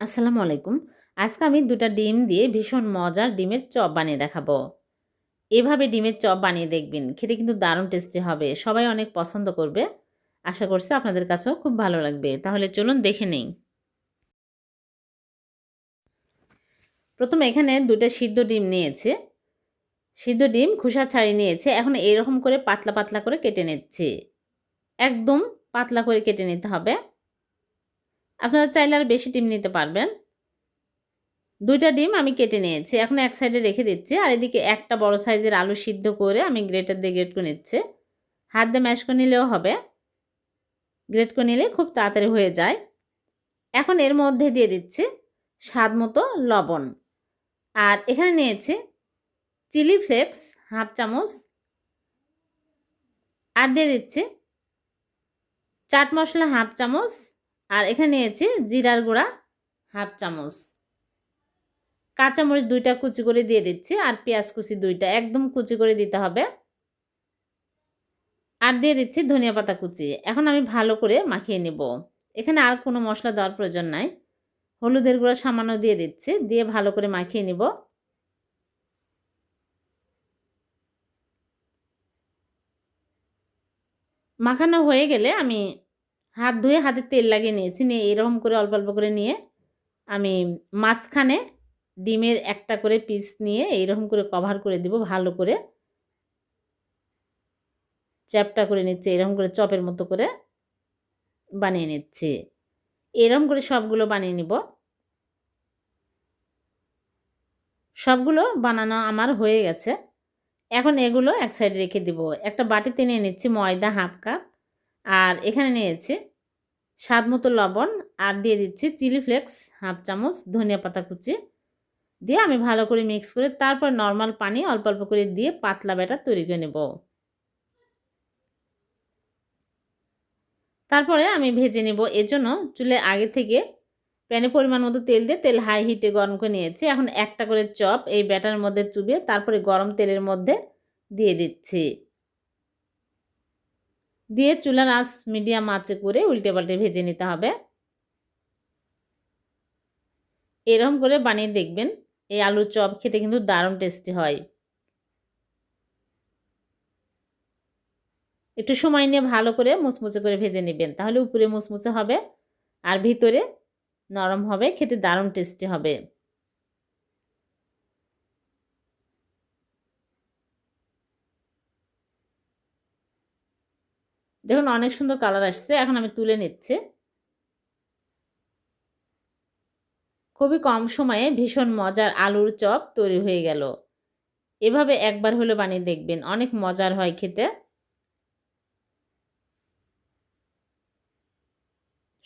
আসসালামু আলাইকুম। আজকে আমি দুটা ডিম দিয়ে ভীষণ মজার ডিমের চপ বানিয়ে দেখাবো। এভাবে ডিমের চপ বানিয়ে দেখবেন, খেতে কিন্তু দারুণ টেস্টি হবে, সবাই অনেক পছন্দ করবে। আশা করছি আপনাদের কাছেও খুব ভালো লাগবে। তাহলে চলুন দেখে নেই। প্রথমে এখানে দুটো সিদ্ধ ডিম নিয়েছে। সিদ্ধ ডিম খোসা ছাড়িয়ে নিয়েছে। এখন এরকম করে পাতলা পাতলা করে কেটে নিচ্ছে। একদম পাতলা করে কেটে নিতে হবে। আপনারা চাইলে আর বেশি ডিম নিতে পারবেন। দুইটা ডিম আমি কেটে নিয়েছি। এখন এক সাইডে রেখে দিচ্ছি। আর এদিকে একটা বড় সাইজের আলু সিদ্ধ করে আমি গ্রেটার দিয়ে গ্রেট করে নিচ্ছি। হাত দিয়ে ম্যাশ করে নিলেও হবে। গ্রেট করে নিলে খুব তাড়াতাড়ি হয়ে যায়। এখন এর মধ্যে দিয়ে দিচ্ছি স্বাদ মতো লবণ। আর এখানে নিয়েছি চিলি ফ্লেক্স হাফ চামচ। আর দিয়ে দিচ্ছি চাট মশলা হাফ চামচ। আর এখানে নিয়েছি জিরার গুঁড়া হাফ চামচ। কাঁচামরিচ দুইটা কুচি করে দিয়ে দিচ্ছি আর পেঁয়াজ কুচি দুইটা, একদম কুচি করে দিতে হবে। আর দিয়ে দিচ্ছি ধনিয়া পাতা কুচি, এখন আমি ভালো করে মাখিয়ে নেব। এখানে আর কোনো মশলা দেওয়ার প্রয়োজন নাই। হলুদের গুঁড়া সামান্য দিয়ে দিচ্ছি, দিয়ে ভালো করে মাখিয়ে নেব। মাখানো হয়ে গেলে আমি হাত ধুয়ে হাতে তেল লাগিয়ে নিয়েছি। নিয়ে এরকম করে অল্প অল্প করে নিয়ে আমি মাঝখানে ডিমের একটা করে পিস নিয়ে এইরকম করে কভার করে দিব, ভালো করে। চ্যাপটা করে নিচ্ছে, এরকম করে চপের মতো করে বানিয়ে নিচ্ছে। এরকম করে সবগুলো বানিয়ে নিব। সবগুলো বানানো আমার হয়ে গেছে। এখন এগুলো এক সাইড রেখে দিব। একটা বাটিতে নিয়ে নিচ্ছি ময়দা হাফ কাপ। আর এখানে নিয়েছি স্বাদ মতো লবণ আর দিয়ে দিচ্ছি চিলি ফ্লেক্স হাফ চামচ ধনিয়া পাতা কুচি। দিয়ে আমি ভালো করে মিক্স করে তারপর নর্মাল পানি অল্প অল্প করে দিয়ে পাতলা ব্যাটার তৈরি করে নেব। তারপরে আমি ভেজে নেব। এজন্য চুলে আগে থেকে প্যানে পরিমাণ মতো তেল দিয়ে তেল হাই হিটে গরম করে নিয়েছি। এখন একটা করে চপ এই ব্যাটার মধ্যে চুবিয়ে তারপরে গরম তেলের মধ্যে দিয়ে দিচ্ছি। দিয়ে চুলার আঁচ মিডিয়াম আঁচে করে উল্টে পাল্টে ভেজে নিতে হবে। এরকম করে বানিয়ে দেখবেন, এই আলুর চপ খেতে কিন্তু দারুণ টেস্টি হয়। একটু সময় নিয়ে ভালো করে মুচমুচে করে ভেজে নেবেন, তাহলে উপরে মুচমুচে হবে আর ভিতরে নরম হবে, খেতে দারুণ টেস্টি হবে। দেখুন, অনেক সুন্দর কালার আসছে। এখন আমি তুলে নিচ্ছি। খুবই কম সময়ে ভীষণ মজার আলুর চপ তৈরি হয়ে গেল। এভাবে একবার হলে বানিয়ে দেখবেন, অনেক মজার হয় খেতে।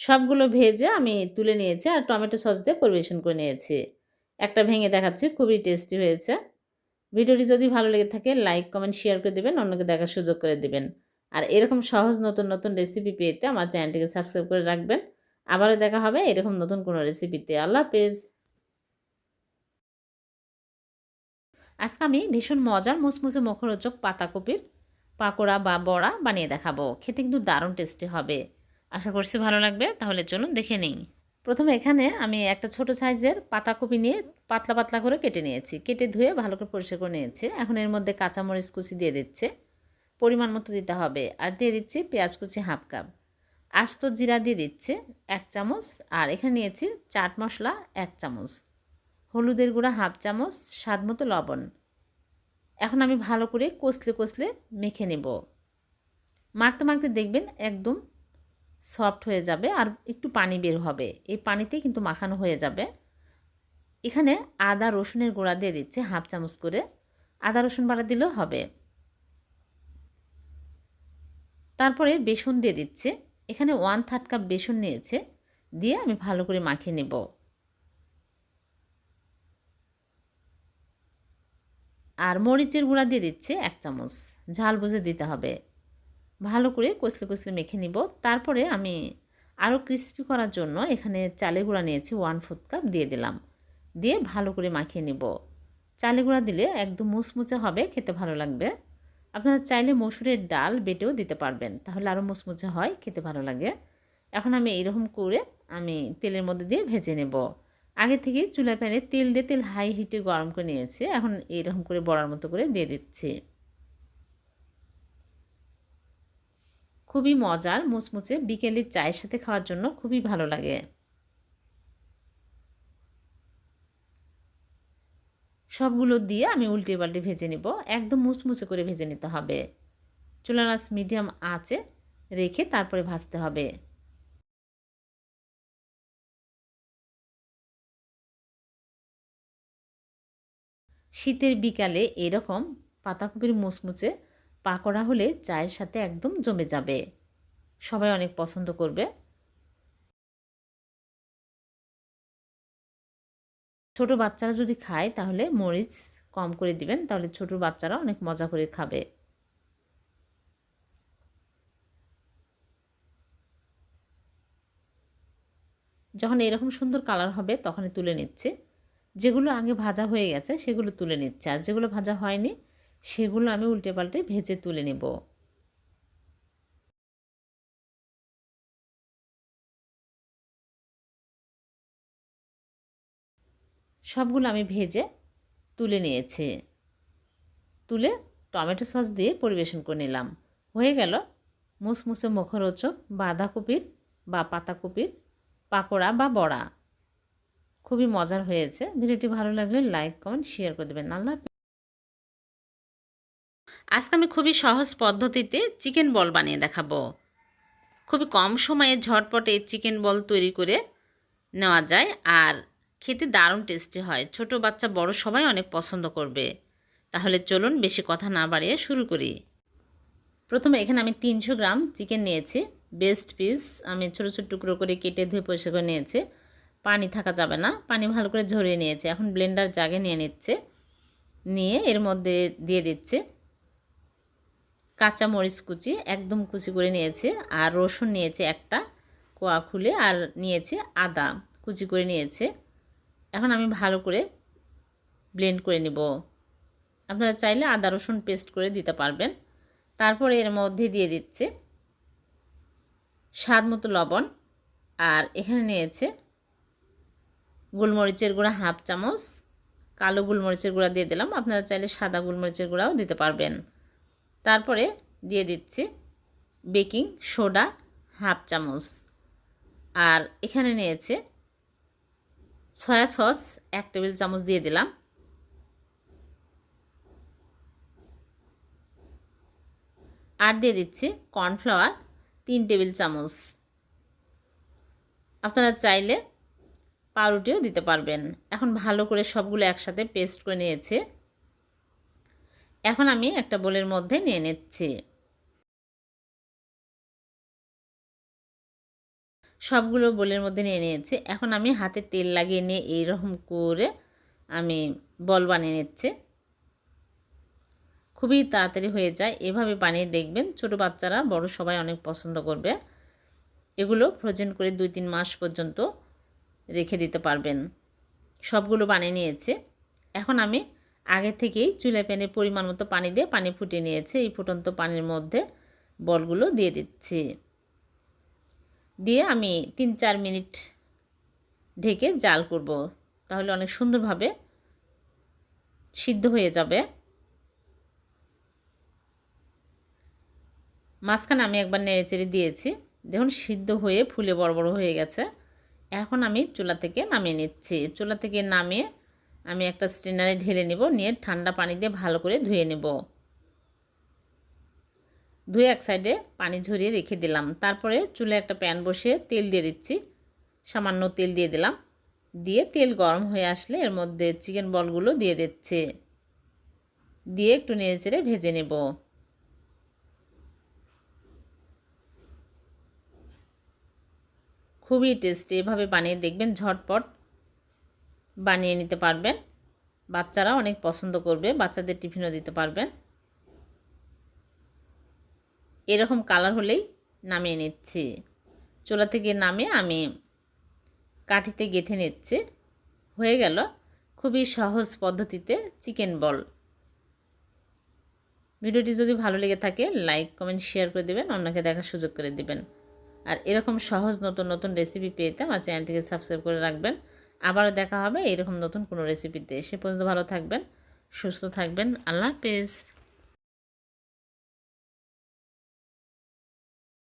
সবগুলো ভেজে আমি তুলে নিয়েছি আর টমেটো সস দিয়ে পরিবেশন করে নিয়েছি। একটা ভেঙে দেখাচ্ছি, খুবই টেস্টি হয়েছে। ভিডিওটি যদি ভালো লেগে থাকে লাইক কমেন্ট শেয়ার করে দেবেন, অন্যকে দেখার সুযোগ করে দেবেন। আর এরকম সহজ নতুন নতুন রেসিপি পেতে আমার চ্যানেলটিকে সাবস্ক্রাইব করে রাখবেন। আবারও দেখা হবে এরকম নতুন কোনো রেসিপিতে আল্লাহ হাফেজ। আজকে আমি ভীষণ মজার মুসমুসে মুখরোচক পাতাকপির পাকোড়া বা বড়া বানিয়ে দেখাবো। খেতে কিন্তু দারুণ টেস্টি হবে। আশা করছি ভালো লাগবে, তাহলে চলুন দেখে নিই। প্রথমে এখানে আমি একটা ছোট সাইজের পাতাকপি নিয়ে পাতলা পাতলা করে কেটে নিয়েছি। কেটে ধুয়ে ভালো করে পরিষ্কার করে নিয়েছি। এখন এর মধ্যে কাঁচামরিচ কুচি দিয়ে দিচ্ছে। পরিমাণ মতো দিতে হবে। আর দিয়ে দিচ্ছি পেঁয়াজ কুচি হাফ কাপ। আস্ত জিরা দিয়ে দিচ্ছে এক চামচ। আর এখানে নিয়েছি চাট মশলা এক চামচ। হলুদের গুঁড়া হাফ চামচ, স্বাদ মতো লবণ। এখন আমি ভালো করে কষলে কষলে মেখে নেব। মাখতে মাখতে দেখবেন একদম সফট হয়ে যাবে আর একটু পানি বের হবে। এই পানিতেই কিন্তু মাখানো হয়ে যাবে। এখানে আদা রসুনের গুঁড়া দিয়ে দিচ্ছে হাফ চামচ করে। আদা রসুন বাড়া দিলেও হবে। তারপরে বেসন দিয়ে দিচ্ছে। এখানে ওয়ান থার্ড কাপ বেসন নিয়েছে। দিয়ে আমি ভালো করে মাখিয়ে নেব। আর মরিচের গুঁড়া দিয়ে দিচ্ছে এক চামচ। ঝাল বুঝে দিতে হবে। ভালো করে কষলে কষলে মেখে নিব। তারপরে আমি আরও ক্রিস্পি করার জন্য এখানে চালে গুঁড়া নিয়েছি ওয়ান ফোর্থ কাপ দিয়ে দিলাম। দিয়ে ভালো করে মাখিয়ে নিব। চালে গুঁড়া দিলে একদম মুচমুচে হবে, খেতে ভালো লাগবে। আপনারা চাইলে মসুরের ডাল বেটেও দিতে পারবেন, তাহলে আরও মুচমুচে হয়, খেতে ভালো লাগে। এখন আমি এইরকম করে আমি তেলের মধ্যে দিয়ে ভেজে নেব। আগে থেকে চুলা প্যানে তেল দিয়ে তেল হাই হিটে গরম করে নিয়েছি, এখন এইরকম করে বড়ার মতো করে দিয়ে দিচ্ছি। খুবই মজার, মুচমুচে, বিকেলে চায়ের সাথে খাওয়ার জন্য খুবই ভালো লাগে। সবগুলো দিয়ে আমি উল্টে পাল্টে ভেজে নেব। একদম মুচমুচে করে ভেজে নিতে হবে। চুলার আঁচ মিডিয়াম আঁচে রেখে তারপরে ভাজতে হবে। শীতের বিকালে এরকম পাতাকপির মুচমুচে পাকোড়া হলে চায়ের সাথে একদম জমে যাবে। সবাই অনেক পছন্দ করবে। ছোট বাচ্চারা যদি খায়, তাহলে মরিচ কম করে দিবেন, তাহলে ছোট বাচ্চারা অনেক মজা করে খাবে। যখন এরকম সুন্দর কালার হবে, তখনই তুলে নিচ্ছে। যেগুলো আগে ভাজা হয়ে গেছে, সেগুলো তুলে নিচ্ছে। আর যেগুলো ভাজা হয়নি, সেগুলো আমি উল্টে পাল্টে ভেজে তুলে নেব। সবগুলো আমি ভেজে তুলে নিয়েছি। তুলে টমেটো সস দিয়ে পরিবেশন করে নিলাম। হয়ে গেল মুসমুসে মুখরোচক বাঁধাকপির বা পাতাকপির পাকোড়া বা বড়া। খুবই মজার হয়েছে। ভিডিওটি ভালো লাগলে লাইক, কমেন্ট, শেয়ার করে দেবেন। আল্লাহ আজকে আমি খুবই সহজ পদ্ধতিতে চিকেন বল বানিয়ে দেখাবো। খুবই কম সময়ে ঝটপটে চিকেন বল তৈরি করে নেওয়া যায়। আর খেতে দারুণ টেস্টি হয়। ছোট বাচ্চা বড় সবাই অনেক পছন্দ করবে। তাহলে চলুন বেশি কথা না বাড়িয়ে শুরু করি। প্রথমে এখানে আমি তিনশো গ্রাম চিকেন নিয়েছি। বেস্ট পিস আমি ছোটো ছোটো টুকরো করে কেটে ধুয়ে পরিষ্কার করে নিয়েছি। পানি থাকা যাবে না, পানি ভালো করে ঝরিয়ে নিয়েছে। এখন ব্লেন্ডার জাগে নিয়ে নিচ্ছে। নিয়ে এর মধ্যে দিয়ে দিচ্ছে কাঁচা মরিচ কুচি, একদম কুচি করে নিয়েছে। আর রসুন নিয়েছে একটা, কোয়া খুলে। আর নিয়েছে আদা কুচি করে নিয়েছে। এখন আমি ভালো করে ব্লেন্ড করে নিব। আপনারা চাইলে আদা, রসুন পেস্ট করে দিতে পারবেন। তারপরে এর মধ্যে দিয়ে দিচ্ছে স্বাদ মতো লবণ আর এখানে নিয়েছে গোলমরিচের গুঁড়া হাফ চামচ। কালো গোলমরিচের গুঁড়া দিয়ে দিলাম। আপনারা চাইলে সাদা গোলমরিচের গুঁড়াও দিতে পারবেন। তারপরে দিয়ে দিচ্ছি বেকিং সোডা হাফ চামচ। আর এখানে নিয়েছে সয়া সস এক টেবিল চামচ দিয়ে দিলাম। আর দিয়ে দিচ্ছি কর্নফ্লাওয়ার তিন টেবিল চামচ। আপনারা চাইলে পাউরুটিও দিতে পারবেন। এখন ভালো করে সবগুলো একসাথে পেস্ট করে নিয়েছে। এখন আমি একটা বোলের মধ্যে নিয়ে নিচ্ছি। সবগুলো বোলের মধ্যে নিয়ে নিয়েছি। এখন আমি হাতে তেল লাগিয়ে নিয়ে এইরকম করে আমি বল বানিয়ে নিচ্ছি। খুবই তাড়াতাড়ি হয়ে যায়। এভাবে বানিয়ে দেখবেন ছোট বাচ্চারা, বড় সবাই অনেক পছন্দ করবে। এগুলো ফ্রোজেন করে দুই তিন মাস পর্যন্ত রেখে দিতে পারবেন। সবগুলো বানিয়ে নিয়েছে। এখন আমি আগে থেকেই চুলা প্যানে পরিমাণ মতো পানি দিয়ে পানি ফুটিয়ে নিয়েছে। এই ফুটন্ত পানির মধ্যে বলগুলো দিয়ে দিচ্ছি। দিয়ে আমি তিন চার মিনিট ঢেকে জাল করব। তাহলে অনেক সুন্দরভাবে সিদ্ধ হয়ে যাবে। মাঝখানে আমি একবার নেড়ে চেড়ে দিয়েছি। দেখুন, সিদ্ধ হয়ে ফুলে বড় বড় হয়ে গেছে। এখন আমি চুলা থেকে নামিয়ে নিচ্ছি। চুলা থেকে নামিয়ে আমি একটা স্টেনারে ঢেলে নেব। নিয়ে ঠান্ডা পানি দিয়ে ভালো করে ধুয়ে নেব। ধুয়ে এক সাইডে পানি ঝরিয়ে রেখে দিলাম। তারপরে চুলে একটা প্যান বসিয়ে তেল দিয়ে দিচ্ছি। সামান্য তেল দিয়ে দিলাম। দিয়ে তেল গরম হয়ে আসলে এর মধ্যে চিকেন বলগুলো দিয়ে দিচ্ছে। দিয়ে একটু নেড়ে চেড়ে ভেজে নেব। খুবই টেস্টি এভাবে বানিয়ে দেখবেন ঝটপট বানিয়ে নিতে পারবেন। বাচ্চারা অনেক পছন্দ করবে, বাচ্চাদের টিফিনও দিতে পারবেন। এরকম কালার হলেই নামিয়ে নিচ্ছি। চোলা থেকে নামে আমি কাঠিতে গেঁথে নিচ্ছি। হয়ে গেল খুবই সহজ পদ্ধতিতে চিকেন বল ভিডিওটি যদি ভালো লেগে থাকে লাইক কমেন্ট শেয়ার করে দেবেন, অন্যকে দেখার সুযোগ করে দেবেন। আর এরকম সহজ নতুন নতুন রেসিপি পেতে আমার চ্যানেলটিকে সাবস্ক্রাইব করে রাখবেন। আবারও দেখা হবে এরকম নতুন কোনো রেসিপিতে সে পর্যন্ত ভালো থাকবেন, সুস্থ থাকবেন। আল্লাহ হাফেজ।